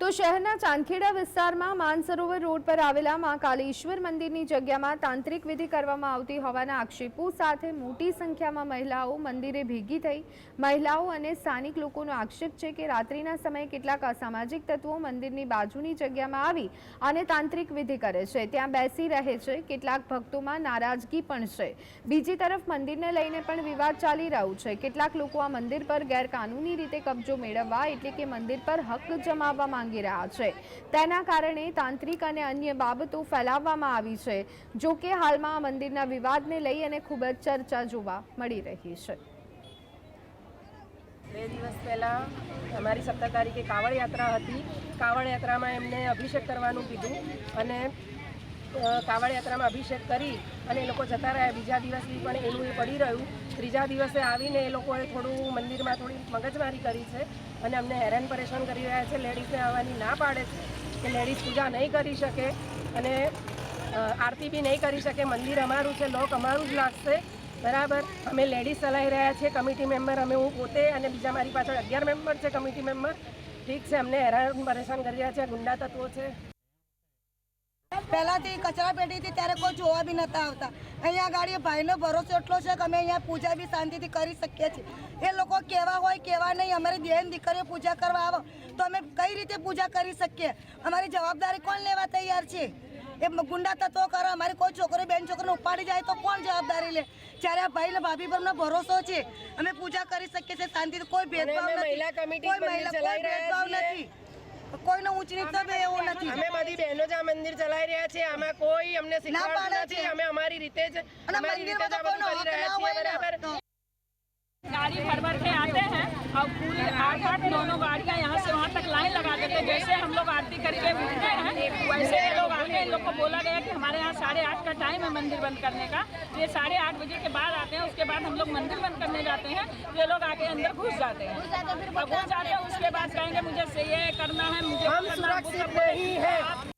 તો શહેરના ચાંદખેડા વિસ્તારમાં માનસરોવર રોડ પર આવેલા મા કાલેશ્વર મંદિરની જગ્યામાં તાંત્રિક વિધિ કરવામાં આવતી હોવાના આક્ષેપો સાથે મોટી સંખ્યામાં મહિલાઓ મંદિરે ભેગી થઈ મહિલાઓ અને સ્થાનિક લોકોનો આક્ષેપ છે કે રાત્રિના સમયે કેટલાક અસામાજિક તત્વો મંદિરની બાજુની જગ્યામાં આવી અને તાંત્રિક વિધિ કરે છે. ત્યાં બેસી રહે છે. કેટલાક ભક્તોમાં નારાજગી પણ છે. બીજી તરફ મંદિરને લઈને પણ વિવાદ ચાલી રહ્યું છે. કેટલાક લોકો આ મંદિર પર ગેરકાનૂની રીતે કબજો મેળવવા એટલે કે મંદિર પર હક જમાવવા માંગી રહ્યા છે. તેના કારણે તાંત્રિક અને અન્ય બાબતો ફેલાવવામાં આવી છે. જો કે હાલમાં મંદિરના વિવાદને લઈ અને ખૂબ જ ચર્ચા જોવા મળી રહી છે. બે દિવસ પહેલાં અમારી સત્તર તારીખે કાવડ યાત્રા હતી. કાવડ યાત્રામાં એમને અભિષેક કરવાનું કીધું અને કાવડ યાત્રામાં અભિષેક કરી અને એ લોકો જતા રહ્યા. બીજા દિવસથી પણ એનું એ પડી રહ્યું. ત્રીજા દિવસે આવીને એ લોકોએ થોડું મંદિરમાં થોડી મગજમારી કરી છે અને અમને હેરાન પરેશાન કરી રહ્યા છે. લેડીઝને આવવાની ના પાડે છે કે લેડીઝ પૂજા નહીં કરી શકે અને આરતી બી નહીં કરી શકે. મંદિર અમારું છે, લોક અમારું જ લાગશે. બરાબર? અમે લેડીઝ ચલાવી રહ્યા છીએ, કમિટી મેમ્બર અમે, હું પોતે અને બીજા મારી પાછળ અગિયાર મેમ્બર છે, કમિટી મેમ્બર. ઠીક છે, અમને હેરાન પરેશાન કરી રહ્યા છે. ગુંડા તત્વો છે. પહેલાથી કચરા પેટી હતી ત્યારે કોઈ જોવા બી નતા આવતા. અહીંયા ગાડી ભાઈનો ભરોસો એટલો છે કે અમે અહીંયા પૂજા બી શાંતિથી કરી શકીએ છીએ. એ લોકો કેવા હોય કેવા નહીં અમારી બેન દીકરીઓ પૂજા કરવા આવો તો અમે કઈ રીતે પૂજા કરી શકીએ? અમારી જવાબદારી કોણ લેવા તૈયાર છે? એ ગુંડા તત્વો કરો અમારી કોઈ છોકરી બેન છોકરીને ઉપાડી જાય તો કોણ જવાબદારી લે? જ્યારે આ ભાઈ ને ભાભી પર ભરોસો છે અમે પૂજા કરી શકીએ છીએ શાંતિથી કોઈ ભેદભાવ નથી. કોઈ મહિલા કોઈ ભેદભાવ નથી. કોઈનો ઊંચ નીચ બી એવું નથી અમે બધી બહેનો જ આ મંદિર ચલાવી રહ્યા છીએ આમાં કોઈ અમને શીખવાડતું પાડે નથી છે. અમે અમારી રીતે જ અને અમારી રીતે જ આ મંદિરમાં બધું કરી તો કોઈનો રહ્યા હક ના હોય છીએ ને. બરાબર गाड़ी भर भर के आते हैं और पूरी आठ आठ नौ नौ गाड़ियाँ यहाँ से वहाँ तक लाइन लगा देते हैं जैसे हम लोग बोला गया कि हमारे यहाँ साढ़े आठ का टाइम है मंदिर बंद करने का। ये साढ़े आठ बजे के बाद आते हैं उसके बाद हम लोग मंदिर बंद करने जाते हैं। ये लोग आके अंदर घुस जाते हैं। घुस जाते हैं उसके बाद कहेंगे मुझे सही ये करना है मुझे करना है,